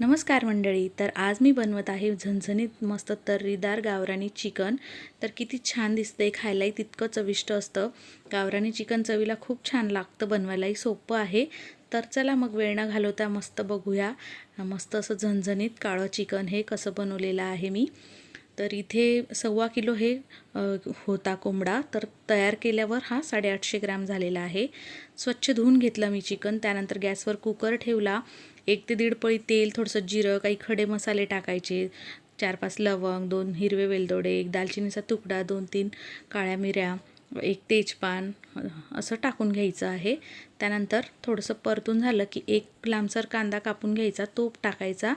नमस्कार मंडळी तर आज मी बनवत आहे झणझणीत मस्त तर्रीदार गावरानी चिकन. तर किती छान दिसतंय खायलाही तितकं चविष्ट असतं. गावरानी चिकन चवीला खूप छान लागतं बनवायलाही सोपं आहे. तर चला मग वेळ न घालवता मस्त बघूया. मस्त असं झणझणीत काळं चिकन हे कसं बनवलेलं आहे मी. तर इथे सव्वा किलो हे होता कोंबडा. तर तयार केल्यावर हा साडेआठशे ग्रॅम झालेला आहे. स्वच्छ धुवून घेतलं मी चिकन. त्यानंतर गॅसवर कुकर ठेवला. एक ते दीड पळी तेल थोडंसं जिरं काही खडे मसाले टाकायचे. चार पाच लवंग दोन हिरवे वेलदोडे एक दालचिनीचा तुकडा दोन तीन काळ्या मिऱ्या. एक तेजपान असं टाकून घ्यायचं आहे. त्यानंतर थोडंसं परतून झालं की एक लांबसर कांदा कापून घ्यायचा तोप टाकायचा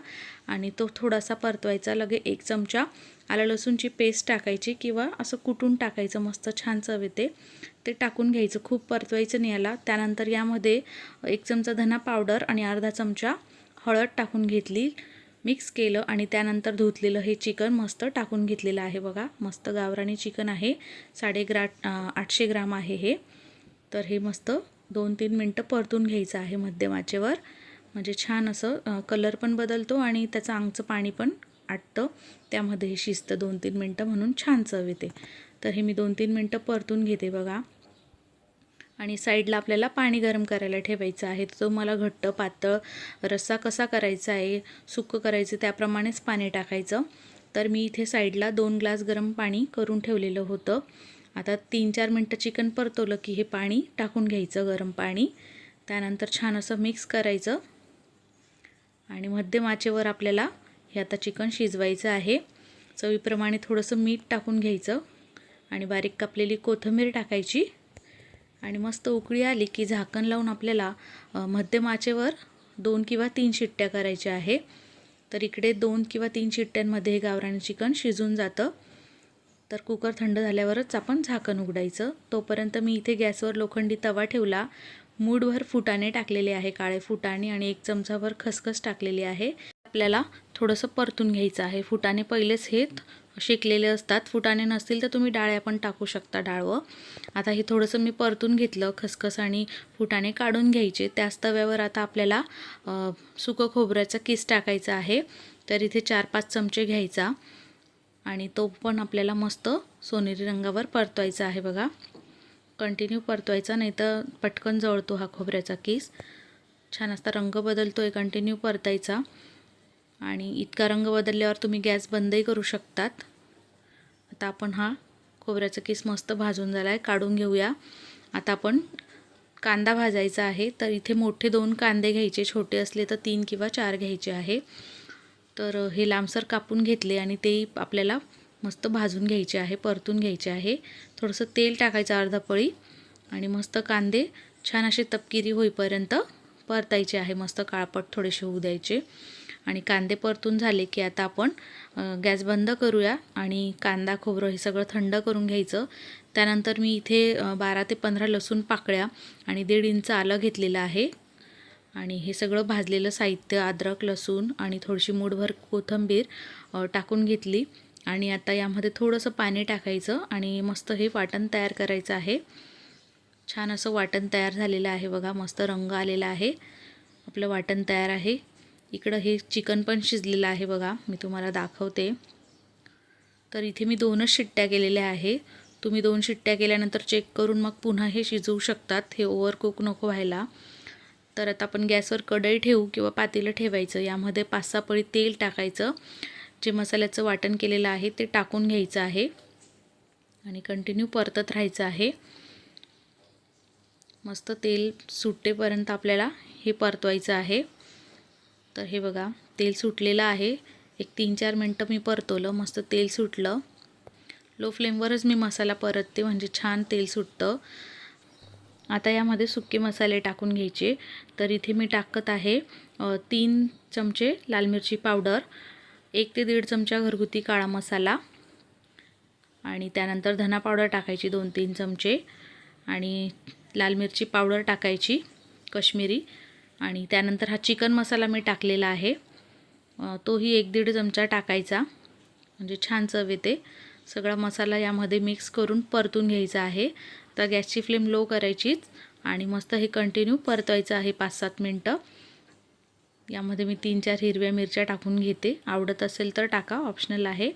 आणि तो थोडासा परतवायचा. लगे एक चमचा आलं लसूणची पेस्ट टाकायची किंवा असं कुटून टाकायचं मस्त छान चव येते. ते टाकून घ्यायचं खूप परतवायचं नाही याला. त्यानंतर यामध्ये एक चमचा धना पावडर आणि अर्धा चमचा हळद टाकून घेतली. मिक्स केलं आणि त्यानंतर धुतलेलं हे चिकन मस्त टाकून घेतलेलं आहे बघा. मस्त गावराणी चिकन आहे. साडे ग्रा आठशे ग्राम आहे हे. तर हे मस्त दोन तीन मिनटं परतून घ्यायचं आहे मध्यमाचेवर. म्हणजे छान असं कलर पण बदलतो आणि त्याचं अंगचं पाणी पण आटतं. त्यामध्ये हे शिजतं दोन तीन मिनटं म्हणून छान चव येते. तर हे मी दोन तीन मिनटं परतून घेते बघा. आणि साईडला आपल्याला पाणी गरम करायला ठेवायचं आहे. तो मला घट्ट पातळ रस्सा कसा करायचा आहे सुक्कं करायचं त्याप्रमाणेच पाणी टाकायचं. तर मी इथे साईडला दोन ग्लास गरम पाणी करून ठेवलेलं होतं. आता तीन चार मिनटं चिकन परतवलं की हे पाणी टाकून घ्यायचं गरम पाणी. त्यानंतर छान असं मिक्स करायचं. आणि मध्यम आचेवर आपल्याला हे आता चिकन शिजवायचं आहे. चवीप्रमाणे थोडंसं मीठ टाकून घ्यायचं. आणि बारीक कापलेली कोथिंबीर टाकायची. आणि मस्त उकळी आली की झाकण लावून आपल्याला मध्यमाचेवर मध्यम आचेवर दोन किंवा तीन शिट्ट्या करायच्या आहे. तर इकडे दोन किंवा तीन शिट्ट्यांमध्ये हे गावरानी चिकन शिजून जातं. तर कुकर थंड झाल्यावरच आपण झाकण उघडायचं. तोपर्यंत मी इथे गॅसवर लोखंडी तवा ठेवला. मूडभर फुटाणे टाकलेले आहे काळे फुटाणे आणि एक चमचाभर खसखस टाकलेली आहे. आपल्याला थोडंसं परतून घ्यायचं आहे. फुटाणे पहिलेच हे शेकलेले असतात फुटाणे नसतील तर तुम्ही डाळ्या पण टाकू शकता डाळवं. आता हे थोडंसं मी परतून घेतलं खसखस आणि फुटाणे काढून घ्यायचे. त्याच तव्यावर आता आपल्याला सुकं खोबऱ्याचा किस टाकायचा आहे. तर इथे चार पाच चमचे घ्यायचा. आणि तो पण आपल्याला मस्त सोनेरी रंगावर परतवायचा आहे बघा. कंटिन्यू परतवायचा नाही तर पटकन जळतो हा खोबऱ्याचा किस. छान असा रंग बदलतो आहे कंटिन्यू परतायचा. आणि इतका रंग बदलल्यावर तुम्ही गॅस बंदही करू शकतात. आता आपण हा खोबऱ्याचा किस मस्त भाजून झाला आहे काढून घेऊया. आता आपण कांदा भाजायचा आहे तर इथे मोठे दोन कांदे घ्यायचे छोटे असले तर तीन किंवा चार घ्यायचे आहे. तर हे लांबसर कापून घेतले आणि ते आपल्याला मस्त भाजून घ्यायचे आहे परतून घ्यायचे आहे. थोडंसं तेल टाकायचं अर्धा पळी आणि मस्त कांदे छान असे तपकिरी होईपर्यंत परतायचे आहे. मस्त काळपट थोडेसे होऊ द्यायचे. आणि कांदे परतून झाले की आता आपण गॅस बंद करूया आणि कांदा खोबरं हे सगळं थंड करून घ्यायचं. त्यानंतर मी इथे बारा ते पंधरा लसूण पाकळ्या आणि दीड इंच आलं घेतलेलं आहे. आणि हे सगळं भाजलेलं साहित्य अद्रक लसूण आणि थोडीशी मूठभर कोथिंबीर टाकून घेतली. आणि आता यामध्ये थोडंसं पाणी टाकायचं आणि मस्त हे वाटण तयार करायचं आहे. छान असं वाटण तयार झालेलं आहे बघा मस्त रंग आलेला आहे. आपलं वाटण तयार आहे. इकडं हे चिकन पण शिजलेलं आहे बघा मी तुम्हाला दाखवते. तर इथे मी दोनच शिट्ट्या केलेल्या आहे. तुम्ही दोन शिट्ट्या केल्यानंतर चेक करून मग पुन्हा हे शिजवू शकतात हे ओव्हरकुक नको व्हायला. तर आता आपण गॅसवर कढई ठेवू किंवा पातेलं ठेवायचं यामध्ये पाच सहा पळी तेल टाकायचं. जे मसाल्याचं वाटण केलेलं आहे ते टाकून घ्यायचं आहे. आणि कंटिन्यू परतत राहायचं आहे. मस्त तेल सुटेपर्यंत आपल्याला हे परतवायचं आहे. तर हे बघा तेल सुटलेलं आहे. एक तीन चार मिनटं मी परतवलं मस्त तेल सुटलं. लो फ्लेमवरच मी मसाला परतते म्हणजे छान तेल सुटतं. आता यामध्ये सुके मसाले टाकून घ्यायचे. तर इथे मी टाकत आहे तीन चमचे लाल मिरची पावडर एक ते दीड चमचा घरगुती काळा मसाला आणि त्यानंतर धना पावडर टाकायची दोन तीन चमचे आणि लाल मिरची पावडर टाकायची कश्मीरी. आणि त्यानंतर हा चिकन मसाला मी टाकलेला आहे. तोही एक दीड चमचा टाकायचा. म्हणजे छान चव येते. सगळा मसाला यामध्ये मिक्स करून परतून घ्यायचा आहे. तर गॅसची फ्लेम लो करायचीच आणि मस्त हे कंटिन्यू परतवायचं आहे पाच सात मिनटं. यामध्ये मी तीन चार हिरव्या मिरच्या टाकून घेते. आवडत असेल तर टाका ऑप्शनल आहे.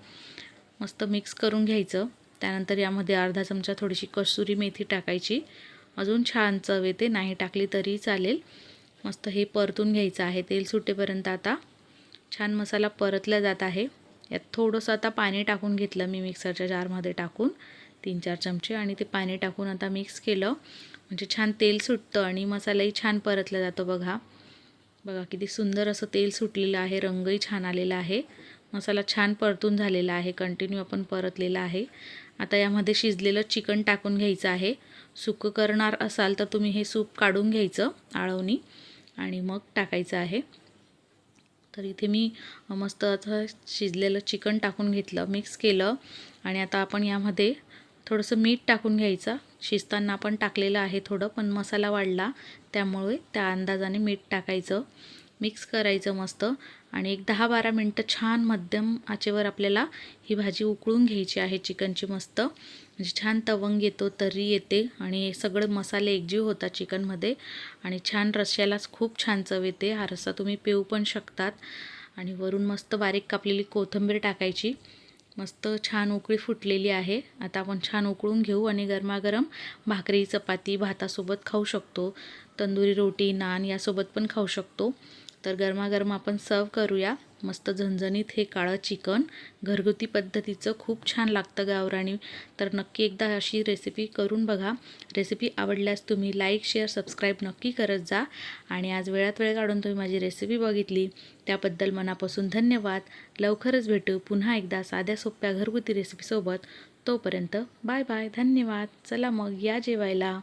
मस्त मिक्स करून घ्यायचं. त्यानंतर यामध्ये अर्धा चमचा थोडीशी कसुरी मेथी टाकायची. अजून छान चव येते. नाही टाकली तरी चालेल. मस्त हे परतून घ्यायचं आहे तेल सुटेपर्यंत आता. छान मसाला परतला जात आहे. यात थोडंसं आता पाणी टाकून घेतलं मी मिक्सरच्या जारमध्ये टाकून तीन चार चमचे आणि ते पाणी टाकून आता मिक्स केलं. म्हणजे छान तेल सुटतं आणि मसालाही छान परतला जातो बघा. बघा किती सुंदर असं तेल सुटलेलं आहे रंगही छान आलेला आहे. मसाला छान परतून झालेला आहे कंटिन्यू आपण परतलेला आहे. आता यामध्ये शिजलेलं चिकन टाकून घ्यायचं आहे. सुकं करणार असाल तर तुम्ही हे सूप काढून घ्यायचं आळवणी. आणि मग टाकायचं आहे. तर इथे मी मस्त असं शिजलेलं चिकन टाकून घेतलं मिक्स केलं. आणि आता आपण यामध्ये थोडंसं मीठ टाकून घ्यायचं. शिजताना आपण टाकलेलं आहे थोडं पण मसाला वाढला. त्यामुळे त्या अंदाजाने मीठ टाकायचं. मिक्स करायचं मस्त. आणि एक दहा बारा मिनटं छान मध्यम आचेवर आपल्याला ही भाजी उकळून घ्यायची आहे चिकनची मस्त. म्हणजे छान तवंग येतो तर्री येते आणि सगळे मसाले एकजीव होतात चिकनमध्ये. आणि छान रश्श्यालाच खूप छान चव येते. हा रस्सा तुम्ही पिऊ पण शकतात. आणि वरून मस्त बारीक कापलेली कोथिंबीर टाकायची. मस्त छान उकळी फुटलेली आहे. आता आपण छान उकळून घेऊ आणि गरमागरम भाकरी चपाती भातासोबत खाऊ शकतो. तंदुरी रोटी नान यासोबत पण खाऊ शकतो. तर गरमागरम आपण सर्व करूया. मस्त झणझणीत हे काळं चिकन. घरगुती पद्धतीचं खूप छान लागतं गावराणी तर नक्की एकदा अशी रेसिपी करून बघा. रेसिपी आवडल्यास तुम्ही लाईक शेअर सबस्क्राईब नक्की करत जा. आणि आज वेळात वेळ काढून तुम्ही माझी रेसिपी बघितली. त्याबद्दल मनापासून धन्यवाद. लवकरच भेटू पुन्हा एकदा साध्या सोप्या घरगुती रेसिपीसोबत तोपर्यंत बाय बाय धन्यवाद. चला मग या जेवायला.